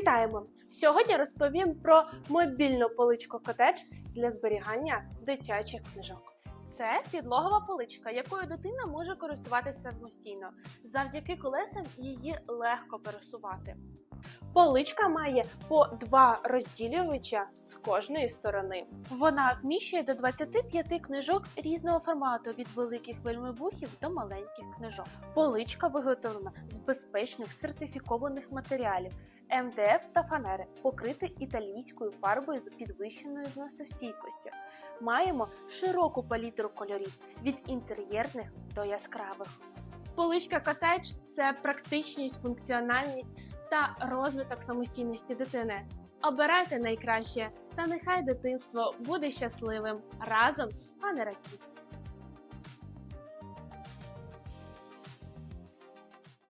Вітаємо! Сьогодні розповім про мобільну поличку котедж для зберігання дитячих книжок. Це підлогова поличка, якою дитина може користуватися самостійно. Завдяки колесам її легко пересувати. Поличка має по два розділювача з кожної сторони. Вона вміщує до 25 книжок різного формату від великих вельмибухів до маленьких книжок. Поличка виготовлена з безпечних сертифікованих матеріалів МДФ та фанери, покрита італійською фарбою з підвищеною зносостійкістю. Маємо широку палітру кольорів від інтер'єрних до яскравих. Поличка котедж це практичність, функціональність та розвиток самостійності дитини. Обирайте найкраще, та нехай дитинство буде щасливим разом з Фанера Kids.